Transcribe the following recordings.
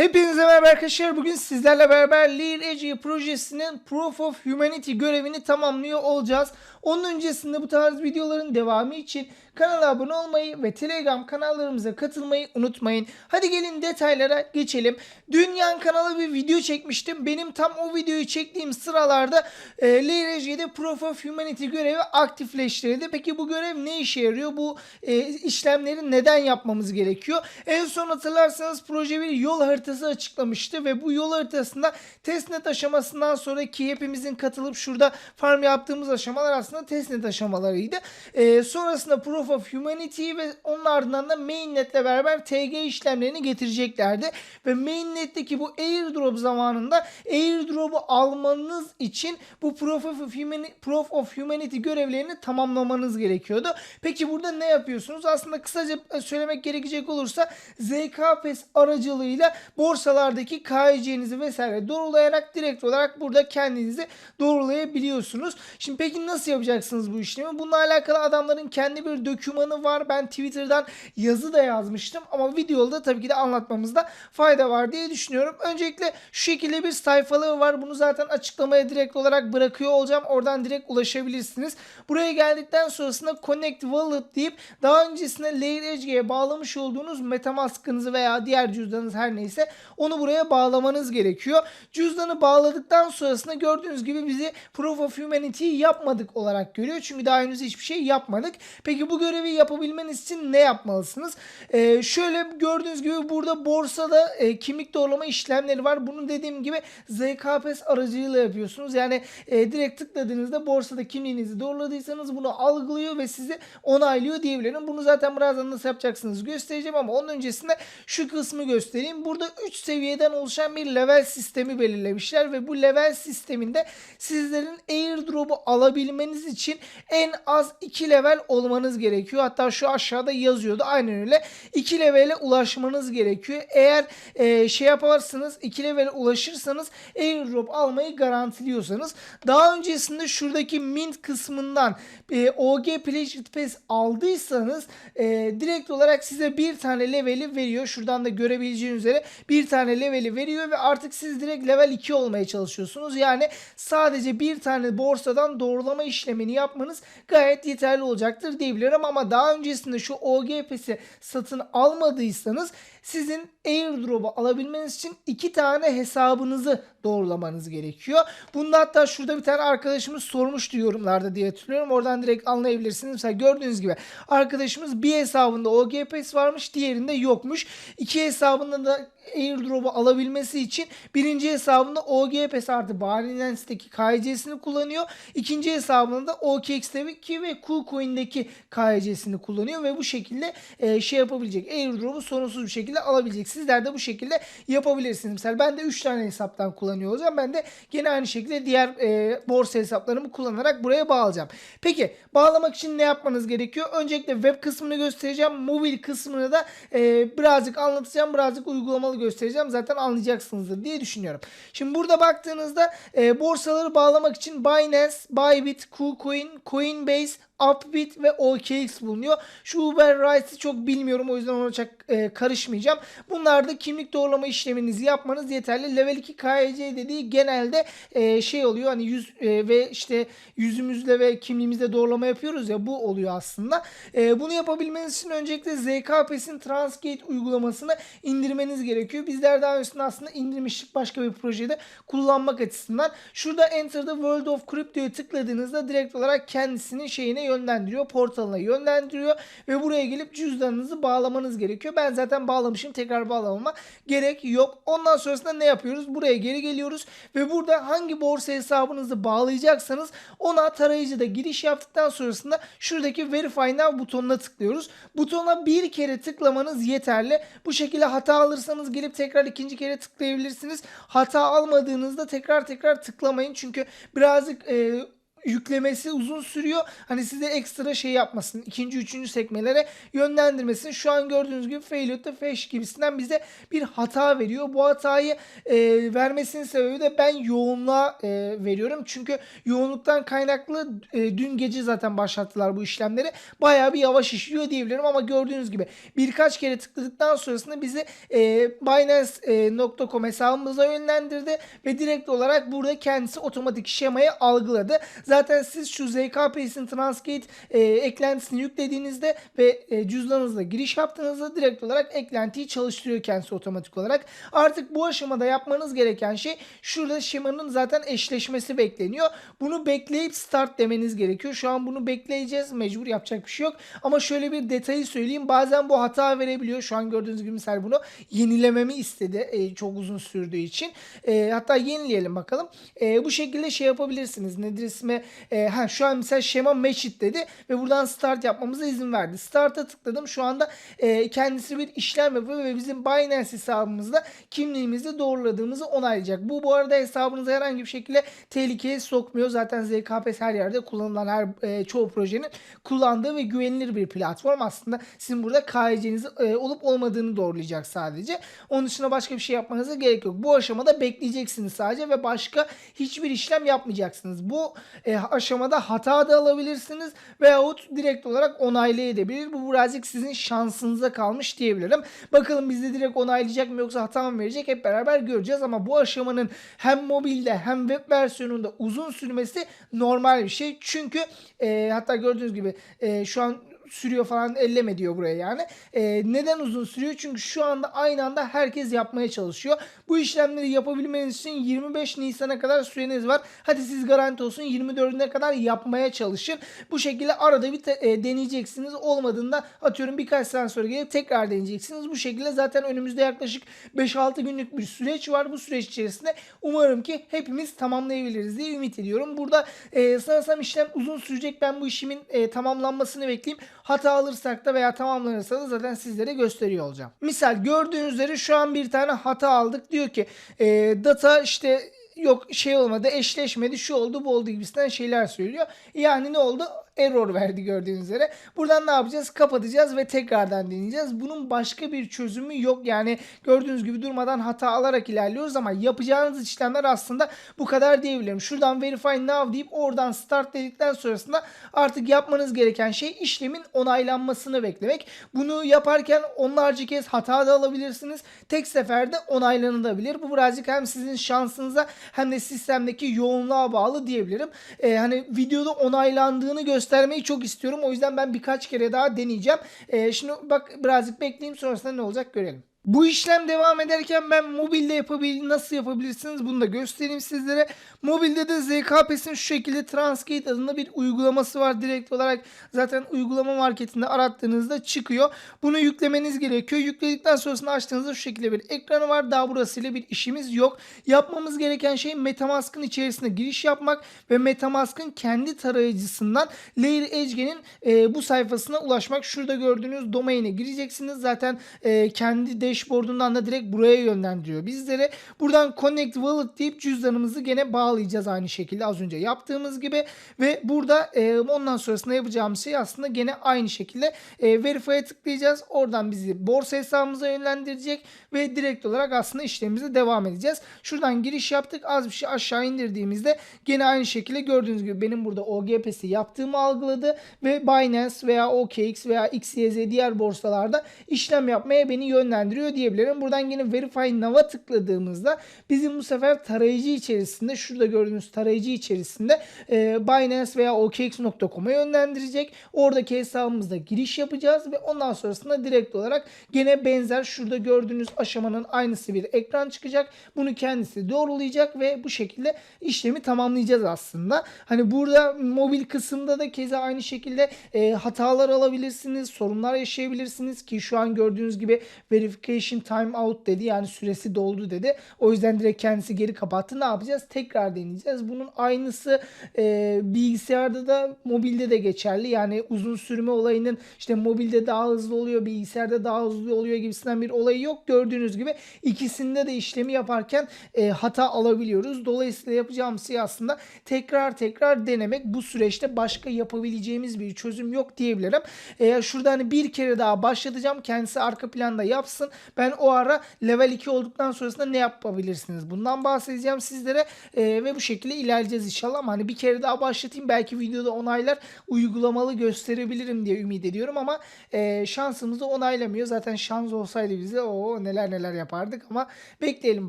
Hepinize merhaba arkadaşlar. Bugün sizlerle beraber Lear Edge projesinin Proof of Humanity görevini tamamlıyor olacağız. Onun öncesinde bu tarz videoların devamı için kanala abone olmayı ve Telegram kanallarımıza katılmayı unutmayın. Hadi gelin detaylara geçelim. Dün yan kanala bir video çekmiştim. Benim tam o videoyu çektiğim sıralarda e, Lear Edge'de Proof of Humanity görevi aktifleştirildi. Peki bu görev ne işe yarıyor? Bu e, işlemleri neden yapmamız gerekiyor? En son hatırlarsanız proje bir yol haritası açıklamıştı ve bu yol haritasında testnet aşamasından sonraki hepimizin katılıp şurada farm yaptığımız aşamalar aslında testnet aşamalarıydı. Ee, sonrasında Proof of Humanity ve onun ardından da mainnetle beraber TG işlemlerini getireceklerdi. Ve mainnetteki bu airdrop zamanında airdrop'u almanız için bu Proof of, Humanity, Proof of Humanity görevlerini tamamlamanız gerekiyordu. Peki burada ne yapıyorsunuz? Aslında kısaca söylemek gerekecek olursa ZKPS aracılığıyla borsalardaki KYC'nizi vesaire doğrulayarak direkt olarak burada kendinizi doğrulayabiliyorsunuz. Şimdi peki nasıl yapacaksınız bu işlemi? Bununla alakalı adamların kendi bir dokümanı var. Ben Twitter'dan yazı da yazmıştım ama videoda tabii ki de anlatmamızda fayda var diye düşünüyorum. Öncelikle şu şekilde bir sayfalığı var. Bunu zaten açıklamaya direkt olarak bırakıyor olacağım. Oradan direkt ulaşabilirsiniz. Buraya geldikten sonrasında Connect Wallet deyip daha öncesinde Layer Edge'ye bağlamış olduğunuz Metamask'ınızı veya diğer cüzdanınız her neyse onu buraya bağlamanız gerekiyor. Cüzdanı bağladıktan sonrasında gördüğünüz gibi bizi Proof of Humanity'yi yapmadık olarak görüyor. Çünkü daha henüz hiçbir şey yapmadık. Peki bu görevi yapabilmeniz için ne yapmalısınız? Ee, şöyle gördüğünüz gibi burada borsada e, kimlik doğrulama işlemleri var. Bunu dediğim gibi ZKPS aracılığıyla yapıyorsunuz. Yani e, direkt tıkladığınızda borsada kimliğinizi doğruladıysanız bunu algılıyor ve sizi onaylıyor diyebilirim. Bunu zaten birazdan nasıl yapacaksınız göstereceğim ama onun öncesinde şu kısmı göstereyim. Burada 3 seviyeden oluşan bir level sistemi belirlemişler ve bu level sisteminde sizlerin airdrop'u alabilmeniz için en az 2 level olmanız gerekiyor. Hatta şu aşağıda yazıyordu. Aynen öyle. 2 levele ulaşmanız gerekiyor. Eğer e, şey yaparsanız 2 levele ulaşırsanız airdrop almayı garantiliyorsanız daha öncesinde şuradaki mint kısmından e, OG Pledged Pass aldıysanız e, direkt olarak size bir tane leveli veriyor. Şuradan da görebileceğiniz üzere bir tane leveli veriyor ve artık siz direkt level 2 olmaya çalışıyorsunuz. Yani sadece bir tane borsadan doğrulama işlemini yapmanız gayet yeterli olacaktır diyebilirim ama daha öncesinde şu OGPS'i satın almadıysanız sizin airdrop'u alabilmeniz için iki tane hesabınızı doğrulamanız gerekiyor. Bunda hatta şurada bir tane arkadaşımız sormuştu yorumlarda diye hatırlıyorum. Oradan direkt anlayabilirsiniz. Mesela gördüğünüz gibi arkadaşımız bir hesabında OGPS varmış diğerinde yokmuş. İki hesabında da airdrop'u alabilmesi için birinci hesabında OGPS artı Binance'deki KYC'sini kullanıyor. İkinci hesabında da OKX'deki ve KuCoin'deki KYC'sini kullanıyor ve bu şekilde e, şey yapabilecek. Airdrop'u sorunsuz bir şekilde alabilecek. Sizler de bu şekilde yapabilirsiniz. Mesela ben de 3 tane hesaptan kullanıyor olacağım. Ben de gene aynı şekilde diğer e, borsa hesaplarımı kullanarak buraya bağlayacağım. Peki bağlamak için ne yapmanız gerekiyor? Öncelikle web kısmını göstereceğim. Mobil kısmını da e, birazcık anlatacağım. Birazcık uygulamalı göstereceğim. Zaten anlayacaksınızdır diye düşünüyorum. Şimdi burada baktığınızda e, borsaları bağlamak için Binance, Bybit, KuCoin, Coinbase, Upbit ve OKX bulunuyor. Şu Uber Rights'ı çok bilmiyorum o yüzden ona çok e, karışmayacağım. Bunlarda kimlik doğrulama işleminizi yapmanız yeterli. Level 2 KYC dediği genelde e, şey oluyor hani yüz e, ve işte yüzümüzle ve kimliğimizle doğrulama yapıyoruz ya bu oluyor aslında. E, bunu yapabilmeniz için öncelikle ZKPS'in Transgate uygulamasını indirmeniz gerekiyor. Bizler daha öncesinde aslında indirmiştik başka bir projede kullanmak açısından. Şurada Enter the World of Crypto'yu tıkladığınızda direkt olarak kendisinin şeyine yönlendiriyor. Portalına yönlendiriyor ve buraya gelip cüzdanınızı bağlamanız gerekiyor. Ben zaten bağlamışım. Tekrar bağlamama gerek yok. Ondan sonrasında ne yapıyoruz? Buraya geri geliyoruz ve burada hangi borsa hesabınızı bağlayacaksanız ona tarayıcıda giriş yaptıktan sonrasında şuradaki Verify Now butonuna tıklıyoruz. Butona bir kere tıklamanız yeterli. Bu şekilde hata alırsanız gelip tekrar ikinci kere tıklayabilirsiniz. Hata almadığınızda tekrar tekrar tıklamayın. Çünkü birazcık e, yüklemesi uzun sürüyor. Hani size ekstra şey yapmasın. ikinci, üçüncü sekmelere yönlendirmesin. Şu an gördüğünüz gibi failure to fetch gibisinden bize bir hata veriyor. Bu hatayı e, vermesinin sebebi de ben yoğunluğa e, veriyorum. Çünkü yoğunluktan kaynaklı e, dün gece zaten başlattılar bu işlemleri. Bayağı bir yavaş işliyor diyebilirim ama gördüğünüz gibi birkaç kere tıkladıktan sonrasında bizi e, Binance.com hesabımıza yönlendirdi ve direkt olarak burada kendisi otomatik şemayı algıladı. Zaten siz şu ZKP'sin Transgate e, eklentisini yüklediğinizde ve e, cüzdanınızla giriş yaptığınızda direkt olarak eklentiyi çalıştırıyor kendisi otomatik olarak. Artık bu aşamada yapmanız gereken şey şurada şemanın zaten eşleşmesi bekleniyor. Bunu bekleyip start demeniz gerekiyor. Şu an bunu bekleyeceğiz. Mecbur yapacak bir şey yok. Ama şöyle bir detayı söyleyeyim. Bazen bu hata verebiliyor. Şu an gördüğünüz gibi misal bunu yenilememi istedi. e, çok uzun sürdüğü için. E, hatta yenileyelim bakalım. E, bu şekilde şey yapabilirsiniz. Nedir ismi? E, ha, şu an mesela şema match dedi ve buradan start yapmamıza izin verdi. Start'a tıkladım. Şu anda e, kendisi bir işlem yapıyor ve bizim Binance hesabımızda kimliğimizi doğruladığımızı onaylayacak. Bu bu arada hesabınızı herhangi bir şekilde tehlikeye sokmuyor. Zaten ZKP her yerde kullanılan her e, çoğu projenin kullandığı ve güvenilir bir platform. Aslında sizin burada KYC'niz e, olup olmadığını doğrulayacak sadece. Onun dışında başka bir şey yapmanıza gerek yok. Bu aşamada bekleyeceksiniz sadece ve başka hiçbir işlem yapmayacaksınız. Bu e, aşamada hata da alabilirsiniz veyahut direkt olarak onaylayabilir. Bu birazcık sizin şansınıza kalmış diyebilirim. Bakalım bizde direkt onaylayacak mı yoksa hata mı verecek hep beraber göreceğiz ama bu aşamanın hem mobilde hem web versiyonunda uzun sürmesi normal bir şey. Çünkü e, hatta gördüğünüz gibi e, şu an sürüyor falan elleme diyor buraya yani. E, neden uzun sürüyor? Çünkü şu anda aynı anda herkes yapmaya çalışıyor. Bu işlemleri yapabilmeniz için 25 Nisan'a kadar süreniz var. Hadi siz garanti olsun 24'üne kadar yapmaya çalışın. Bu şekilde arada bir e, deneyeceksiniz. Olmadığında atıyorum birkaç saat sonra gelip tekrar deneyeceksiniz. Bu şekilde zaten önümüzde yaklaşık 5-6 günlük bir süreç var. Bu süreç içerisinde umarım ki hepimiz tamamlayabiliriz diye ümit ediyorum. Burada e, sanırsam işlem uzun sürecek. Ben bu işimin e, tamamlanmasını bekleyeyim. Hata alırsak da veya tamamlanırsa da zaten sizlere gösteriyor olacağım. Misal gördüğünüz üzere şu an bir tane hata aldık. Diyor ki e, data işte yok şey olmadı eşleşmedi şu oldu bu oldu gibisinden şeyler söylüyor. Yani ne oldu? Error verdi gördüğünüz üzere. Buradan ne yapacağız? Kapatacağız ve tekrardan deneyeceğiz. Bunun başka bir çözümü yok. Yani gördüğünüz gibi durmadan hata alarak ilerliyoruz ama yapacağınız işlemler aslında bu kadar diyebilirim. Şuradan verify now deyip oradan start dedikten sonrasında artık yapmanız gereken şey işlemin onaylanmasını beklemek. Bunu yaparken onlarca kez hata da alabilirsiniz. Tek seferde onaylanabilir. Bu birazcık hem sizin şansınıza hem de sistemdeki yoğunluğa bağlı diyebilirim. Ee, hani videoda onaylandığını göstermeyi çok istiyorum. O yüzden ben birkaç kere daha deneyeceğim. Ee, şimdi bak birazcık bekleyeyim sonrasında ne olacak görelim. Bu işlem devam ederken ben mobilde yapabil nasıl yapabilirsiniz bunu da göstereyim sizlere. Mobilde de ZKP'sin şu şekilde Transgate adında bir uygulaması var. Direkt olarak zaten uygulama marketinde arattığınızda çıkıyor. Bunu yüklemeniz gerekiyor. Yükledikten sonrasında açtığınızda şu şekilde bir ekranı var. Daha burasıyla bir işimiz yok. Yapmamız gereken şey Metamask'ın içerisine giriş yapmak ve Metamask'ın kendi tarayıcısından Layer Edge'nin e, bu sayfasına ulaşmak. Şurada gördüğünüz domaine gireceksiniz. Zaten e, kendi dashboard'undan da direkt buraya yönlendiriyor bizlere. Buradan Connect Wallet deyip cüzdanımızı gene bağlayacağız aynı şekilde az önce yaptığımız gibi ve burada e, ondan sonrasında yapacağımız şey aslında gene aynı şekilde e, Verify'a tıklayacağız. Oradan bizi borsa hesabımıza yönlendirecek ve direkt olarak aslında işlemimize devam edeceğiz. Şuradan giriş yaptık. Az bir şey aşağı indirdiğimizde gene aynı şekilde gördüğünüz gibi benim burada OGP'si yaptığımı algıladı ve Binance veya OKX veya XYZ diğer borsalarda işlem yapmaya beni yönlendiriyor diyebilirim. Buradan yine Verify Now'a tıkladığımızda bizim bu sefer tarayıcı içerisinde şurada gördüğünüz tarayıcı içerisinde e, Binance veya OKX.com'a yönlendirecek. Oradaki hesabımızda giriş yapacağız ve ondan sonrasında direkt olarak gene benzer şurada gördüğünüz aşamanın aynısı bir ekran çıkacak. Bunu kendisi doğrulayacak ve bu şekilde işlemi tamamlayacağız aslında. Hani burada mobil kısımda da keza aynı şekilde e, hatalar alabilirsiniz, sorunlar yaşayabilirsiniz ki şu an gördüğünüz gibi verification verification time out dedi. Yani süresi doldu dedi. O yüzden direkt kendisi geri kapattı. Ne yapacağız? Tekrar deneyeceğiz. Bunun aynısı e, bilgisayarda da mobilde de geçerli. Yani uzun sürme olayının işte mobilde daha hızlı oluyor, bilgisayarda daha hızlı oluyor gibisinden bir olayı yok. Gördüğünüz gibi ikisinde de işlemi yaparken e, hata alabiliyoruz. Dolayısıyla yapacağımız şey aslında tekrar tekrar denemek. Bu süreçte başka yapabileceğimiz bir çözüm yok diyebilirim. Eğer şurada hani bir kere daha başlatacağım. Kendisi arka planda yapsın. Ben o ara level 2 olduktan sonrasında ne yapabilirsiniz? Bundan bahsedeceğim sizlere E, ve bu şekilde ilerleyeceğiz inşallah. Ama hani bir kere daha başlatayım. Belki videoda onaylar uygulamalı gösterebilirim diye ümit ediyorum ama e, şansımızı onaylamıyor. Zaten şans olsaydı bize o neler neler yapardık ama bekleyelim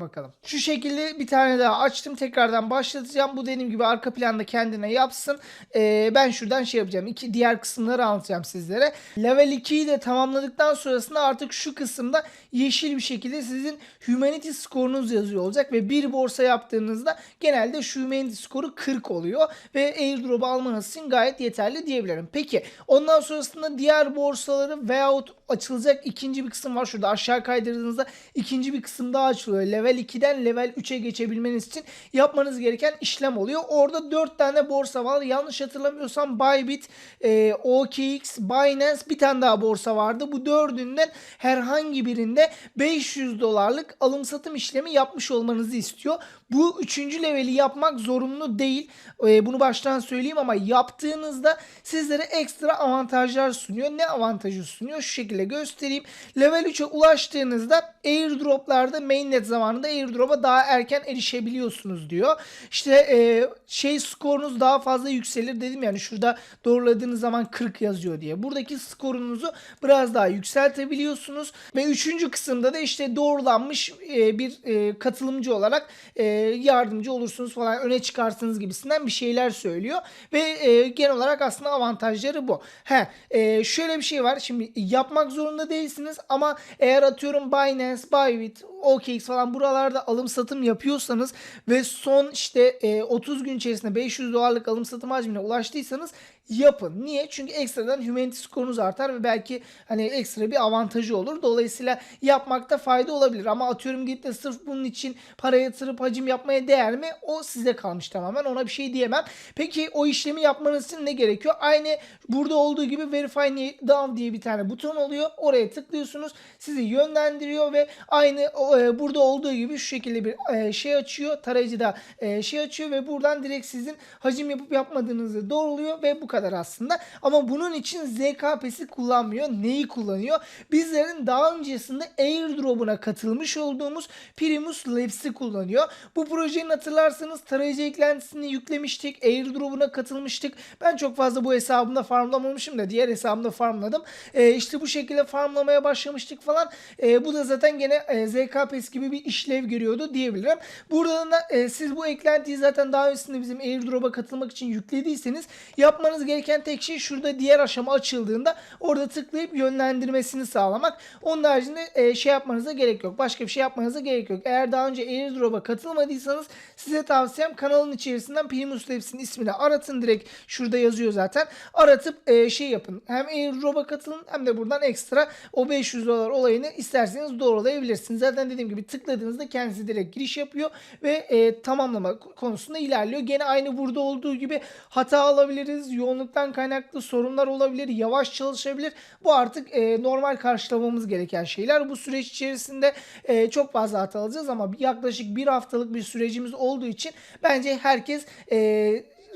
bakalım. Şu şekilde bir tane daha açtım. Tekrardan başlatacağım. Bu dediğim gibi arka planda kendine yapsın. E, ben şuradan şey yapacağım. İki diğer kısımları anlatacağım sizlere. Level 2'yi de tamamladıktan sonrasında artık şu kısımda yeşil bir şekilde sizin Humanity skorunuz yazıyor olacak ve bir borsa yaptığınızda genelde şu Humanity skoru 40 oluyor ve airdrop almanız için gayet yeterli diyebilirim. Peki ondan sonrasında diğer borsaları veyahut açılacak ikinci bir kısım var. Şurada aşağı kaydırdığınızda ikinci bir kısım daha açılıyor. Level 2'den level 3'e geçebilmeniz için yapmanız gereken işlem oluyor. Orada 4 tane borsa var. Yanlış hatırlamıyorsam Bybit, e, OKX, Binance bir tane daha borsa vardı. Bu dördünden herhangi birinde 500 dolarlık alım satım işlemi yapmış olmanızı istiyor. Bu üçüncü leveli yapmak zorunlu değil. E, bunu baştan söyleyeyim ama yaptığınızda sizlere ekstra avantajlar sunuyor. Ne avantajı sunuyor? Şu şekilde göstereyim. Level 3'e ulaştığınızda airdroplarda mainnet zamanında airdrop'a daha erken erişebiliyorsunuz diyor. İşte e, şey skorunuz daha fazla yükselir dedim yani şurada doğruladığınız zaman 40 yazıyor diye. Buradaki skorunuzu biraz daha yükseltebiliyorsunuz ve üçüncü kısımda da işte doğrulanmış e, bir e, katılımcı olarak e, yardımcı olursunuz falan öne çıkarsınız gibisinden bir şeyler söylüyor ve e, genel olarak aslında avantajları bu. He, e, şöyle bir şey var şimdi yapmak zorunda değilsiniz. Ama eğer atıyorum Binance, Bybit, OKX falan buralarda alım satım yapıyorsanız ve son işte e, 30 gün içerisinde 500 dolarlık alım satım hacmine ulaştıysanız yapın. Niye? Çünkü ekstradan humanity skorunuz artar ve belki hani ekstra bir avantajı olur. Dolayısıyla yapmakta fayda olabilir. Ama atıyorum gidip de sırf bunun için para yatırıp hacim yapmaya değer mi? O size kalmış tamamen. Ona bir şey diyemem. Peki o işlemi yapmanız için ne gerekiyor? Aynı burada olduğu gibi Verify Now diye bir tane buton oluyor. Oraya tıklıyorsunuz. Sizi yönlendiriyor ve aynı e, burada olduğu gibi şu şekilde bir e, şey açıyor. Tarayıcıda e, şey açıyor ve buradan direkt sizin hacim yapıp yapmadığınızı doğruluyor ve bu kadar aslında. Ama bunun için ZKP'si kullanmıyor. Neyi kullanıyor? Bizlerin daha öncesinde airdrop'una katılmış olduğumuz Primus Labs'i kullanıyor. Bu projenin hatırlarsanız tarayıcı eklentisini yüklemiştik. Airdrop'una katılmıştık. Ben çok fazla bu hesabımda farmlamamışım da diğer hesabımda farmladım. E, işte bu şekilde farmlamaya başlamıştık falan. E, bu da zaten gene e, ZKPS gibi bir işlev görüyordu diyebilirim. Buradan da e, siz bu eklentiyi zaten daha öncesinde bizim airdrop'a katılmak için yüklediyseniz yapmanız gereken tek şey şurada diğer aşama açıldığında orada tıklayıp yönlendirmesini sağlamak. Onun haricinde e, şey yapmanıza gerek yok. Başka bir şey yapmanıza gerek yok. Eğer daha önce airdrop'a katılmadıysanız size tavsiyem kanalın içerisinden Primus Labs'in ismini aratın direkt şurada yazıyor zaten. Aratıp e, şey yapın. Hem airdrop'a katılın hem de buradan ekstra o 500 dolar olayını isterseniz doğrulayabilirsiniz. Zaten dediğim gibi tıkladığınızda kendisi direkt giriş yapıyor ve e, tamamlama konusunda ilerliyor. Gene aynı burada olduğu gibi hata alabiliriz. Yoğunluktan kaynaklı sorunlar olabilir. Yavaş çalışabilir. Bu artık e, normal karşılamamız gereken şeyler. Bu süreç içerisinde e, çok fazla hata alacağız ama yaklaşık bir haftalık bir sürecimiz olduğu için bence herkes e,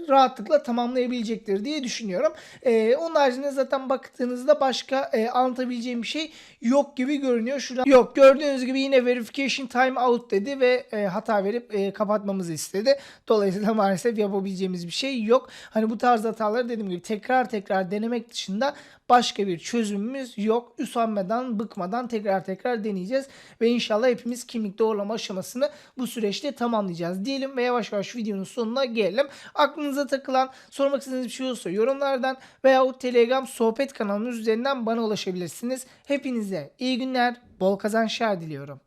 rahatlıkla tamamlayabilecektir diye düşünüyorum. Ee, onun haricinde zaten baktığınızda başka e, anlatabileceğim bir şey yok gibi görünüyor. Şuradan yok gördüğünüz gibi yine verification time out dedi ve e, hata verip e, kapatmamızı istedi. Dolayısıyla maalesef yapabileceğimiz bir şey yok. Hani bu tarz hataları dediğim gibi tekrar tekrar denemek dışında başka bir çözümümüz yok. Üsanmadan, bıkmadan tekrar tekrar deneyeceğiz ve inşallah hepimiz kimlik doğrulama aşamasını bu süreçte tamamlayacağız diyelim ve yavaş yavaş videonun sonuna gelelim. Aklınıza takılan, sormak istediğiniz bir şey olursa yorumlardan veyahut Telegram sohbet kanalımız üzerinden bana ulaşabilirsiniz. Hepinize iyi günler, bol kazançlar diliyorum.